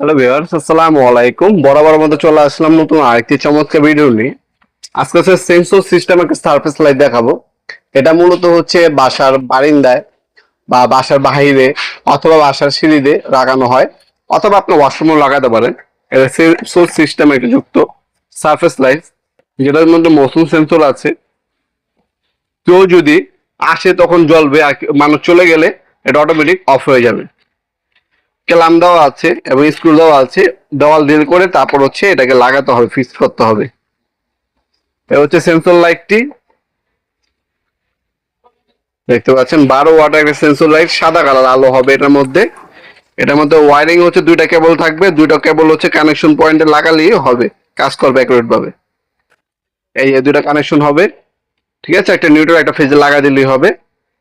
Hello viewers আসসালামু আলাইকুম বরাবর মতো চলে আসলাম নতুন আরেকটি চমৎকার ভিডিও নিয়ে। আজকে হচ্ছে সেন্সর সিস্টেম একটা সার্ফেস লাইট দেখাবো। এটা মূলত হচ্ছে বাসার বারিন্দায় বা বাসার বাহিরে অথবা বাসার সিঁড়িতে লাগানো হয়, অথবা আপনি ওয়াশরুমও লাগাতে পারেন। এটা সেন্সর সিস্টেম একটা যুক্ত সার্ফেস লাইট যেটার মধ্যে মৌসুম সেন্সর আছে। কেউ যদি আসে তখন জ্বলবে আর মানুষ চলে গেলে এটা অটোমেটিক অফ হয়ে যাবে। ক্লাম দেওয়া আছে এবং স্ক্রু দেওয়া আছে, দেওয়াল ডিল করে তারপর হচ্ছে এটাকে লাগাতে হবে ফিক্স করতে হবে। হচ্ছে সেন্সর লাইটটি দেখতে পাচ্ছেন, বারো ওয়াটার একটা সেন্সর লাইট সাদা কালার আলো হবে এটার মধ্যে। এটার মধ্যে ওয়ারিং হচ্ছে দুইটা কেবল থাকবে, দুইটা কেবল হচ্ছে কানেকশন পয়েন্টে লাগালেই হবে, কাজ করবে অ্যাকুরেট ভাবে এই এই দুইটা কানেকশন হবে, ঠিক আছে? একটা নিউট্রাল একটা ফেজে লাগা দিলেই হবে।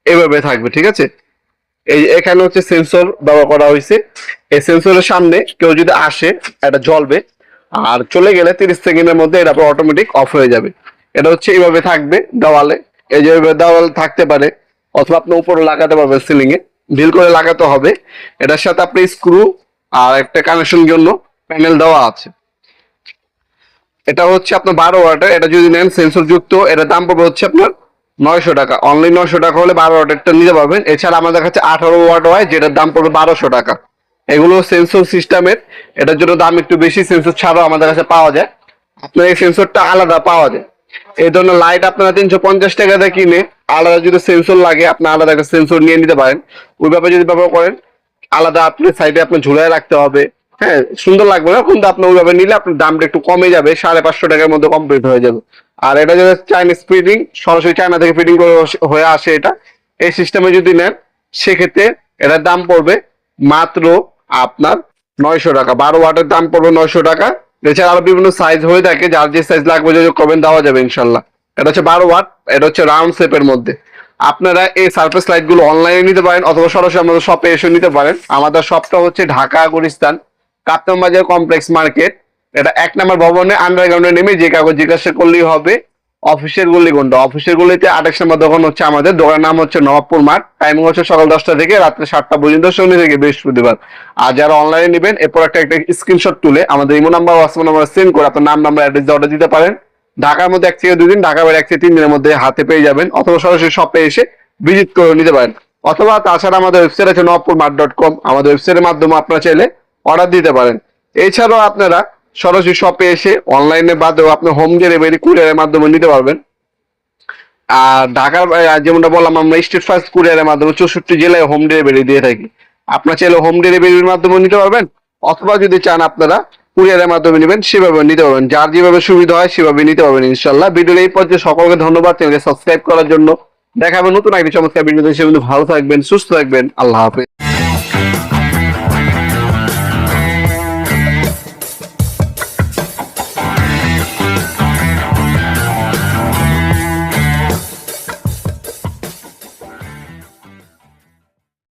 এভাবে থাকবে, ঠিক আছে? এই এখানে হচ্ছে সেন্সর ব্যবহার করা হয়েছে। এই সেন্সরের সামনে কেউ যদি আসে, এটা জ্বলবে, আর চলে গেলে তিরিশ সেকেন্ডের মধ্যে এটা অটোমেটিক অফ হয়ে যাবে। এটা হচ্ছে এইভাবে থাকবে দেওয়ালে। এই যে দেওয়াল থাকতে পারে, অথবা আপনি উপরে লাগাতে পারবেন সিলিং এ। ঢিল করে লাগাতে হবে। এটার সাথে আপনি স্ক্রু আর একটা কানেকশন জন্য প্যানেল দেওয়া আছে। এটা হচ্ছে আপনার বারো ওয়াটের, এটা যদি নেন সেন্সর যুক্ত, এটার দাম পড়বে হচ্ছে আপনার নয়শো টাকা। অনলি নয়শো টাকা হলে বারো ওয়াটেরটা নিতে পারবেন। এছাড়া আমাদের কাছে আঠারো ওয়াট হয়, যেটার দাম পড়বে বারোশো টাকা। এগুলো সেন্সর সিস্টেমের এটার জন্য দাম একটু বেশি সেন্সর ছাড়াও আমাদের কাছে পাওয়া যায়। আপনার এই সেন্সরটা আলাদা পাওয়া যায়। এই ধরনের লাইট আপনারা তিনশো পঞ্চাশ টাকা দিয়ে কিনে, আলাদা যদি সেন্সর লাগে আপনার আলাদা একটা সেন্সর নিয়ে নিতে পারেন। ওইভাবে যদি ব্যবহার করেন, আলাদা আপনি সাইডে আপনার ঝুলাই রাখতে হবে। হ্যাঁ সুন্দর লাগবে না? কিন্তু আপনি ওইভাবে নিলে আপনার দামটা একটু কমে যাবে, সাড়ে পাঁচশো টাকার মধ্যে কমপ্লিট হয়ে যাবে। আর এটা যদি চাইনিজ ফিটিং সরাসরি চায়না থেকে ফিটিং করে হয়ে আসে এটা, এই সিস্টেমে যদি নেন, সেক্ষেত্রে এটার দাম পড়বে মাত্র আপনার নয়শো টাকা। বারো ওয়াটের দাম পড়বে নয়শো টাকা। এছাড়া আরও বিভিন্ন সাইজ হয়ে থাকে, যার যে সাইজ লাগবে যদি কমেন্ট দেওয়া যাবে ইনশাল্লাহ। এটা হচ্ছে বারো ওয়াট, এটা হচ্ছে রাউন্ড শেপের মধ্যে। আপনারা এই সার্ফেস লাইটগুলো অনলাইনে নিতে পারেন, অথবা সরাসরি আমাদের শপে এসে নিতে পারেন। আমাদের শপটা হচ্ছে ঢাকা, গুলিস্তান। কাপ্তান বাজার কমপ্লেক্স মার্কেট। এটা এক নম্বর ভবনে আন্ডারগ্রাউন্ডে নেমে যে কাগজ জিজ্ঞাসা করলেই হবে। অফিসের গলি কোনটা অফিসের গলিতে আঠাশ নম্বর দোকান হচ্ছে আমাদের। দোকানের নাম হচ্ছে নবাবপুর মাঠ। টাইমিং হচ্ছে সকাল দশটা থেকে রাত্রে সাতটা পর্যন্ত, শনি থেকে বৃহস্পতিবার। আর যারা অনলাইনে নেবেন, এরপর একটা একটা স্ক্রিনশট তুলে আমাদের imo number WhatsApp number send করে আপনার নাম নাম্বার অ্যাড্রেস অর্ডার দিতে পারেন। ঢাকার মধ্যে এক থেকে দুই দিন ঢাকা বাইরে এক থেকে তিন দিনের মধ্যে হাতে পেয়ে যাবেন। অথবা সরাসরি শপে এসে ভিজিট করে নিতে পারেন। অথবা তাছাড়া আমাদের ওয়েবসাইট আছে নবপুর মাঠ ডট কম আমাদের ওয়েবসাইটের মাধ্যমে আপনারা চাইলে অর্ডার দিতে পারেন। এছাড়াও আপনারা সরাসরি শপে এসে অনলাইনে বাদেও আপনি হোম ডেলিভারি কুরিয়ারের মাধ্যমে নিতে পারবেন। আর ঢাকার যেমনটা বললাম, আমরা স্টেট ফার্স্ট কুরিয়ারের মাধ্যমে চৌষট্টি জেলায় হোম ডেলিভারি দিয়ে থাকি। আপনার চাইলে হোম ডেলিভারির মাধ্যমে নিতে পারবেন, অথবা যদি চান আপনারা কুরিয়ারের মাধ্যমে নেবেন, সেভাবে নিতে পারবেন। যার যেভাবে সুবিধা হয় সেভাবে নিতে পারবেন ইনশাল্লাহ ভিডিওর এই পর্যায়ে সকলকে ধন্যবাদ। চ্যানেলকে সাবস্ক্রাইব করার জন্য। দেখাবেন নতুন একটি চমৎকার ভিডিও সে ভালো থাকবেন, সুস্থ থাকবেন। আল্লাহ হাফেজ।